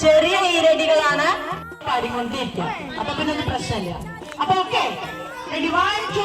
ചെറിയ ഈരടികളാണ് പാടിക്കൊണ്ടിരിക്കുക അപ്പൊ പിന്നെ ഒരു പ്രശ്നമില്ല. അപ്പൊ ഓക്കെ റെഡി വൺ ടു